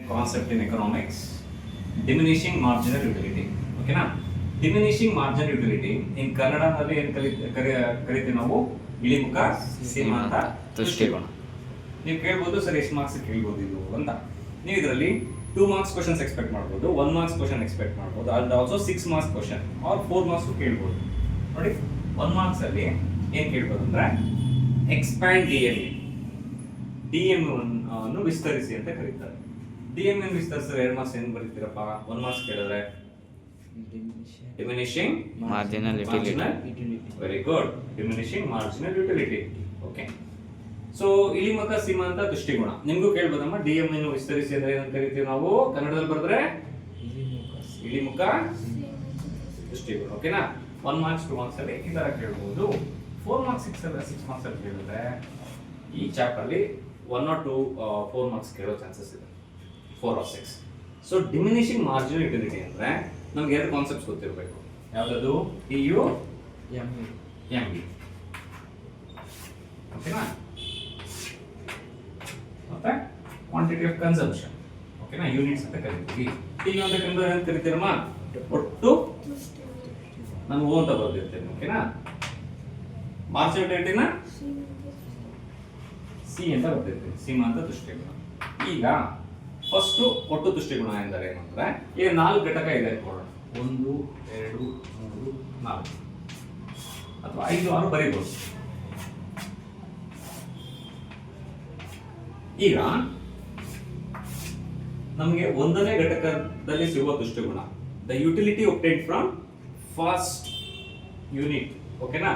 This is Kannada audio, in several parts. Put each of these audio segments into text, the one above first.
concept in economics diminishing marginal utility. ಓಕೆನಾ ಡಿಮಿನಿಷಿಂಗ್ ಮಾರ್ಜಿನಲ್ ಯುಟಿಲಿಟಿ ಇನ್ ಕನ್ನಡದಲ್ಲಿ ಏನು ಕರಿತೀವಿ ನಾವು? ಇಳಿಮುಖ ಸೀಮಾಂತ ದೃಷ್ಟಿಕೋನ. ನೀವು ಕೇಳ್ಬೋದು ಸರ್ ಎಷ್ಟು ಮಾರ್ಕ್ಸ್ ಕೇಳ್ಬೋದು ಇದು ಅಂತ. ನೀವು ಇದರಲ್ಲಿ ಟೂ ಮಾರ್ಕ್ಸ್ ಕ್ವಶನ್ಸ್ ಎಕ್ಸ್ಪೆಕ್ಟ್ ಮಾಡ್ಬೋದು ಒನ್ ಮಾರ್ಕ್ಸ್ ಕ್ವಶನ್ ಎಕ್ಸ್ಪೆಕ್ಟ್ ಮಾಡ್ಬೋದು and also six marks question or four marks ಕೇಳ್ಬೋದು. ನೋಡಿ ಒನ್ ಮಾರ್ಕ್ಸ್ ಅಲ್ಲಿ ಏನು ಕೇಳ್ಬೋದು ಅಂದ್ರೆ expand D M D M ಅನ್ನು ವಿಸ್ತರಿಸಿ ಅಂತ ಕರೀತಾರೆ. ಡಿ ಎಂ ವಿಸ್ತರಿಸಿದ್ರೆ ಎರಡು ಮಾರ್ಕ್ಸ್ ಏನು ಬರೀತೀರಪ್ಪ? ಒಂದ್ ಮಾರ್ಕ್ಸ್ ಕೇಳಿದ್ರೆ? Diminishing marginal utility very good diminishing marginal utility okay so ಇಳಿಮುಖ ಸೀಮಾಂತ ದೃಷ್ಟಿಗುಣ. ನಿಮಗೂ ಕೇಳ್ಬೋದಮ್ಮ ಡಿ ಎಂ ಅನ್ನು ವಿಸ್ತರಿಸಿ ಅಂದ್ರೆ ಏನಂತ ಕರಿತೀವಿ ನಾವು? ಕನ್ನಡದಲ್ಲಿ ಬರೆದ್ರೆ? ಇಳಿಮುಖ ದೃಷ್ಟಿಗುಣ. ಓಕೆನಾ ಒನ್ ಮಾರ್ಕ್ಸ್ ಟು ಮಾರ್ಕ್ಸ್ ಅಲ್ಲಿ ಈ ತರ ಕೇಳ್ಬೋದು. ಫೋರ್ ಮಾರ್ಕ್ಸ್ ಸಿಕ್ಸ್ ಅಲ್ಲ ಸಿಕ್ಸ್ ಮಾರ್ಕ್ಸ್ ಅಲ್ಲಿ ಕೇಳಿದ್ರೆ ಈ ಚಾಪ್ಟರ್ ಅಲ್ಲಿ one or two four marks ಕೇಳೋ ಚಾನ್ಸಸ್ ಇದೆ. Four of six so diminishing marginal utility ಅಂದ್ರೆ ನಮ್ಗೆ ಎರಡು ಕಾನ್ಸೆಪ್ಟ್ಸ್ ಗೊತ್ತಿರಬೇಕು. ಯಾವ್ದದು? ಇ ಯು ಎಂ ಬಿ ಓಕೆನಾ ಮತ್ತೆ ಕ್ವಾಂಟಿಟಿ ಆಫ್ ಕನ್ಸಂಪ್ಷನ್ ಓಕೆನಾ ಯೂನಿಟ್ಸ್ ಅಂತ ಕರಿತೀವಿ. ಈಗ ಅಂತ ಏನು ಕರಿತೀರಮ್ಮ? ಒಟ್ಟು ನಾನು ಓ ಅಂತ ಬರ್ದಿರ್ತೇನೆ. ಓಕೆನಾ ಮಾರ್ಜಿನಿಟಿನ ಸಿ ಅಂತ ಬರ್ದಿರ್ತೀನಿ. ಸೀಮಾಂತ ದೃಷ್ಟಿಕೋನ ಈಗ ಫಸ್ಟ್ ಒಟ್ಟು ದೃಷ್ಟಿಗುಣ ಎಂದರೆ ಏನಂದ್ರೆ, ಈಗ ನಾಲ್ಕು ಘಟಕ ಇದೆ ಅನ್ಕೊಳ್ಳೋಣ ಒಂದು, ಎರಡು, ಮೂರು, ನಾಲ್ಕು. ಅಥವಾ ಐದು, ಆರು ಬರೀಬಹುದು ಈಗ ನಮಗೆ ಒಂದನೇ ಘಟಕದಲ್ಲಿ ಸಿಗುವ ದೃಷ್ಟಿಗುಣ the utility obtained from first unit ಓಕೆನಾ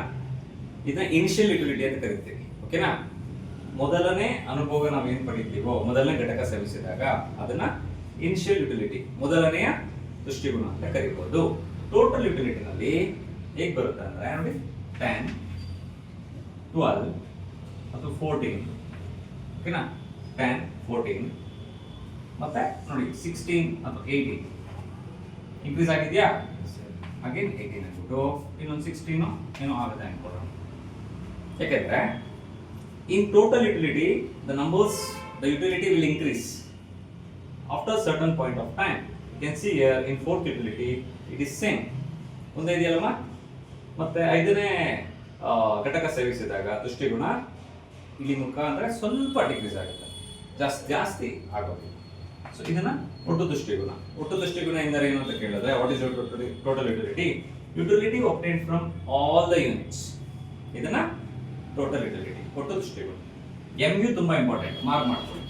ಇದನ್ನ ಇನಿಷಿಯಲ್ ಯುಟಿಲಿಟಿ ಅಂತ ಕರಿತೀವಿ. ಓಕೆನಾ ಮೊದಲನೇ ಅನುಭವ ನಾವು ಏನ್ ಪಡಿತೀವೋ, ಮೊದಲನೇ ಘಟಕ ಸೇವಿಸಿದಾಗ ಅದನ್ನ ಇನಿಷಿಯಲ್ ಯುಟಿಲಿಟಿ ಮೊದಲನೆಯ ದೃಷ್ಟಿಗುಣ ಅಂತ ಕರಿಬಹುದು ಟೋಟಲ್ ಯುಟಿಲಿಟಿನಲ್ಲಿ ಹೇಗ್ ಬರುತ್ತೆ ಅಂದ್ರೆ ನೋಡಿ ಟೆನ್ ಟ್ವೆಲ್ ಮತ್ತು ಫೋರ್ಟೀನ್ ಓಕೆನಾ ಟೆನ್ ಫೋರ್ಟೀನ್ ಮತ್ತೆ ನೋಡಿ ಸಿಕ್ಸ್ಟೀನ್ ಅಥವಾ ಏಯ್ಟೀನ್ ಇನ್ಕ್ರೀಸ್ ಆಗಿದೆಯಾ? ಅಗೇನ್ ಏಯ್ಟೀನ್ ಆಗ್ಬಿಟ್ಟು ಇನ್ನೊಂದು ಸಿಕ್ಸ್ಟೀನು ಏನೋ ಆಗುತ್ತೆ ಅನ್ಕೊಳ್ಳೋಣ. ಯಾಕೆಂದ್ರೆ in total utility, the numbers, the utility will increase after a certain point of time. You can see here in fourth utility, it is same. ಒಂದೇ ಇದೆಯಲ್ಲಮ್ಮ? ಮತ್ತೆ ಐದನೇ ಘಟಕ ಸೇವಿಸಿದಾಗ ದೃಷ್ಟಿಗುಣ ಇಳಿಮುಖ ಅಂದ್ರೆ ಸ್ವಲ್ಪ ಡಿಕ್ರೀಸ್ ಆಗುತ್ತೆ. ಜಾಸ್ತಿ ಜಾಸ್ತಿ ಆಗೋದಿಲ್ಲ. ಸೊ ಇದನ್ನ ಒಟ್ಟು ದೃಷ್ಟಿಗುಣ. ಒಟ್ಟು ದೃಷ್ಟಿಗುಣ ಎಂದರೆ ಏನು ಅಂತ ಕೇಳಿದ್ರೆ what is total utility utility obtained from all the units ಇದನ್ನ ಟೋಟಲ್ ಯುಟಿಲಿಟಿ ಹೊಟ್ಟು ದೃಷ್ಟಿಗಳು ಎಂ ಯು ತುಂಬ ಇಂಪಾರ್ಟೆಂಟ್ ಮಾರ್ಕ್ ಮಾಡ್ಕೊಳ್ಳಿ.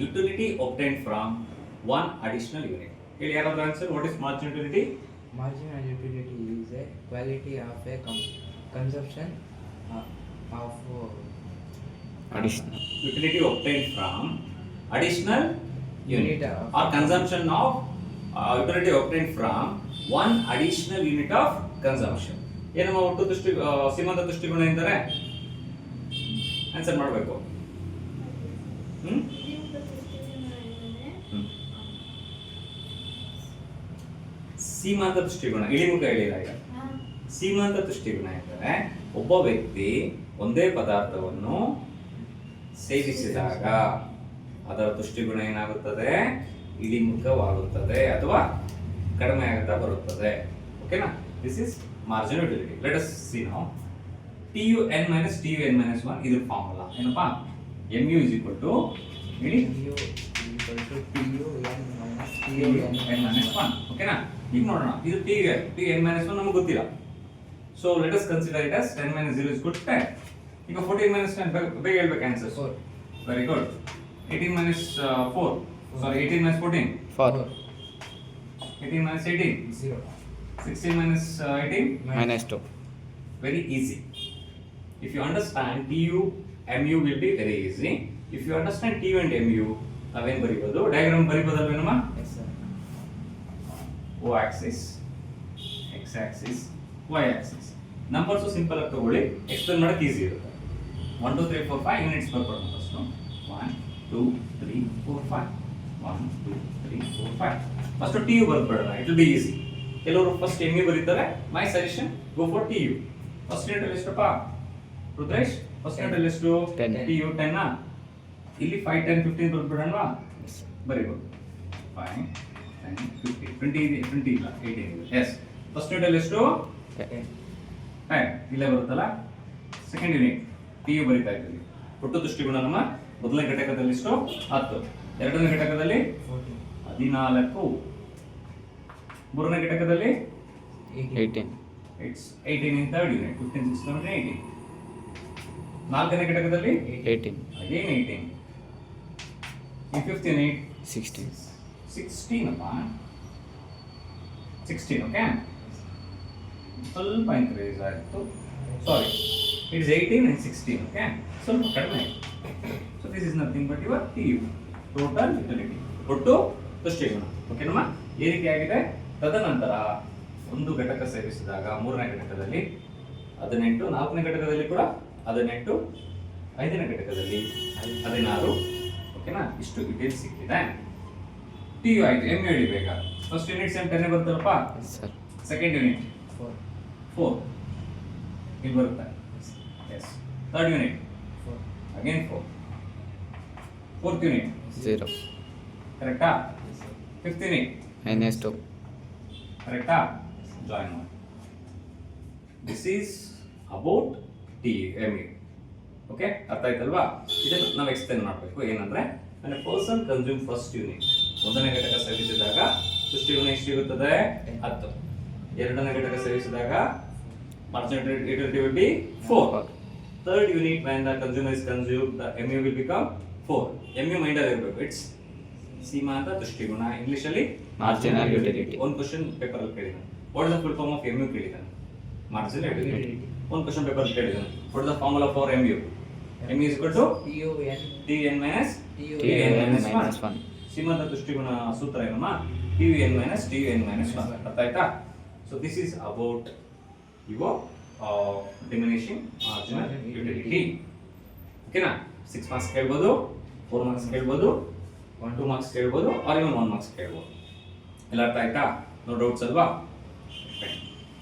Utility obtained from one additional unit ಹೇಳಿ ಯಾರಾದ್ರೂ answer what is margin utility margin utility use a quality of a consumption of additional utility obtained from additional unit or consumption of utility obtained from one additional unit of consumption ಏನಮ್ಮ ಒಟ್ಟು ದೃಷ್ಟಿ ಸೀಮಂತ ದೃಷ್ಟಿಕೋನ ಎಂದರೆ ಆನ್ಸರ್ ಮಾಡಬೇಕು. ಹ್ಮ್. ಸೀಮಾಂತ ದೃಷ್ಟಿಗುಣ. ಇಳಿಮುಖ ಹೇಳಿಲ್ಲ ಈಗ ಸೀಮಾಂತ ದೃಷ್ಟಿಗುಣ ಎಂದರೆ ಒಬ್ಬ ವ್ಯಕ್ತಿ ಒಂದೇ ಪದಾರ್ಥವನ್ನು ಸೇವಿಸಿದಾಗ ಅದರ ದೃಷ್ಟಿಗುಣ ಏನಾಗುತ್ತದೆ? ಇಳಿಮುಖವಾಗುತ್ತದೆ ಅಥವಾ ಕಡಿಮೆ ಆಗುತ್ತಾ ಬರುತ್ತದೆ ಓಕೆನಾ this is margin utility let us see ನಾವು T U N minus T U N minus one ಇದ್ರ ಫಾರ್ಮುಲಾ ಏನಪ್ಪಾ M U is equal to ಹೇಳಿ mu equal to tu n minus T tu U n N minus one ಓಕೆನಾ ಈಗ ನೋಡೋಣ ಇದು T U N T N minus one ನಮಗೆ ಗೊತ್ತಿಲ್ಲ so let us consider it as ten minus zero is good ten ಈಗ ಫೋರ್ಟೀನ್ ಮೈನಸ್ ಟೆನ್ ಬೇಗ ಹೇಳ್ಬೇಕು answer four very good eighteen minus four sorry eighteen minus fourteen Four. Eighteen minus eighteen zero. Sixteen minus eighteen Minus two. very easy. If you understand TU, MU will be very easy. If you understand TU and MU, ನಾವೇನ್ ಬರಿಬೋದು? ಡಯಾಗ್ರಾಮ್ ಬರಿಬೋದಲ್ವೇ ನಮ್ಮ sir. O axis X axis Y axis numbers simple ಆಗಿ ತಗೊಳ್ಳಿ. ಎಕ್ಸ್ಪ್ಲೇನ್ ಮಾಡೋಕೆ ಈಸಿ ಇರುತ್ತೆ. One two three four five units ಬರ್ಕೊಡೋಣ first one two three four five one two three four five first T U ಬರ್ಬೇಡ it be easy ಕೆಲವರು ಫಸ್ಟ್ ಎಂ ಯು ಬರೀತಾರೆ. My suggestion go for T U first unit ಎಷ್ಟಪ್ಪ? ರುದ್ರೇಶ್ ಫಸ್ಟ್ ಯೂನಿಟ್ ಎಷ್ಟು? Ten. ಟಿ ಯು ಟೆನ್ ಇಲ್ಲಿ ಫೈವ್ ಟೆನ್ ಫಿಫ್ಟೀನ್ ಬರ್ಬಿಡೋಣವಾ ಬರೀಬೋದು. ಫೈವ್ ಟೆನ್ ಫಿಫ್ಟಿ ಟ್ವೆಂಟಿ ಇದೆ ಟ್ವೆಂಟಿ ಇಲ್ಲ ಏಯ್ಟೀನ್ ಇದೆ. ಎಸ್ ಫಸ್ಟ್ ಯೂನಿಟ್ ಎಷ್ಟು. ಟೈಮ್ ಇಲ್ಲೇ ಬರುತ್ತಲ್ಲ? ಸೆಕೆಂಡ್ ಯೂನಿಟ್ ಟಿ ಯು ಬರೀತಾ ಇದ್ದೀವಿ. ಒಟ್ಟು ದೃಷ್ಟಿಗುಣ ನಮ್ಮ ಮೊದಲನೇ ಘಟಕದಲ್ಲಿ ಎಷ್ಟು? ಹತ್ತು. ಎರಡನೇ ಘಟಕದಲ್ಲಿ. ಹದಿನಾಲ್ಕು. ಮೂರನೇ ಘಟಕದಲ್ಲಿ. Eighteen it's eighteen in third unit fifteen sixteen eighteen ನಾಲ್ಕನೇ ಘಟಕದಲ್ಲಿ? Eighteen again eighteen in fifth unit sixteen sixteen ಅಪ್ಪ. ಸಿಕ್ಸ್ಟೀನ್ ಓಕೆ ಸ್ವಲ್ಪ ಇನ್ಕ್ರೀಸ್ ಆಯಿತು. Sorry it's eighteen and sixteen okay ಸ್ವಲ್ಪ ಕಡಿಮೆ ಆಯಿತು. So this is nothing but your T U total utility ಒಟ್ಟು ದೃಷ್ಟಿಗುಣ ಓಕೆನಮ್ಮ ಈ ರೀತಿ ಆಗಿದೆ. ತದನಂತರ ಒಂದು ಘಟಕ ಸೇರಿಸಿದಾಗ ಮೂರನೇ ಘಟಕದಲ್ಲಿ ಹದಿನೆಂಟು ನಾಲ್ಕನೇ ಘಟಕದಲ್ಲಿ ಕೂಡ ಹದಿನೆಂಟು ಐದನೇ ಘಟಕದಲ್ಲಿ ಹದಿನಾರು. ಓಕೆನಾ ಇಷ್ಟು ಡೀಟೇಲ್ಸ್ ಸಿಕ್ಕಿದೆ. ಟಿ ಯು ಆಯ್ತು ಎಂ ಹೇಳಿ ಬೇಗ. ಫಸ್ಟ್ ಯೂನಿಟ್ ಸೇಮ್ ಟೆನ್ ಬರ್ತಲ್ಲಪ್ಪ ಸರ್ ಸೆಕೆಂಡ್ ಯೂನಿಟ್. ಫೋರ್ ಇಲ್ಲಿ ಬರುತ್ತೆ? Yes third unit four again four fourth unit zero ಕರೆಕ್ಟಾ. ಫಿಫ್ತ್ ಯೂನಿಟ್ ಮೈನಸ್ ಟು ಕರೆಕ್ಟಾ ಜಾಯಿನ್ ಮಾಡಿ this is about T M U okay ಅರ್ಥ ಆಯ್ತಲ್ವಾ? ಇದನ್ನು ನಾವು ಎಕ್ಸ್ಪ್ಲೇನ್ ಮಾಡಬೇಕು. ಏನಂದ್ರೆ ಅಂದ್ರೆ ಪರ್ಸನ್ ಕನ್ಸ್ಯೂಮ್ ಫಸ್ಟ್ ಯೂನಿಟ್ ಒಂದನೇ ಘಟಕ ಸೇವಿಸಿದಾಗ ದೃಷ್ಟಿಗುಣ ಎಷ್ಟಿರುತ್ತದೆ ಹತ್ತು. ಎರಡನೇ ಘಟಕ ಸೇವಿಸಿದಾಗ marginal be four third unit when the consumer is consumed the mu will become 4 mu mind ಅಲ್ಲಿ ಇರಬೇಕು. ಇಟ್ಸ್ ಸೀಮಾಂತ ದೃಷ್ಟಿಗುಣ. ಇಂಗ್ಲಿಷ್ ಅಲ್ಲಿ ಮಾರ್ಜಿನಲ್. ಒಂದು ಕ್ವಶನ್ ಪೇಪರ್ ಅಲ್ಲಿ ಕೇಳಿದ್ದಾನೆ. What is the full form of mu ಕೇಳಿದಾನೆ ಮಾರ್ಜಿನಲ್ ಯುಟಿಲಿಟಿ Utility. ಒಂದು ಕ್ವಶನ್ ಪೇಪರ್ ಕೇಳಿದ್ರು is the formula for M mu? Is equal to TUN. T N minus T N minus one ಸೀಮಾಂತ ದೃಷ್ಟಿಗುಣ ಸೂತ್ರ ಏನಮ್ಮ T U N tun minus tun minus 1 ಅರ್ಥ ಆಯ್ತಾ so this is about your diminishing marginal utility ಓಕೆನಾ ಸಿಕ್ಸ್ ಮಾರ್ಕ್ಸ್ ಕೇಳ್ಬೋದು ಫೋರ್ ಮಾರ್ಕ್ಸ್ ಕೇಳ್ಬೋದು ಒನ್ ಟು ಮಾರ್ಕ್ಸ್ ಕೇಳ್ಬೋದು ಆರ್ ಇವನ್ ಒನ್ ಮಾರ್ಕ್ಸ್ ಕೇಳ್ಬೋದು ಎಲ್ಲ ಅರ್ಥ ಆಯ್ತಾ? ನೋ ಡೌಟ್ಸ್ ಅಲ್ವಾ?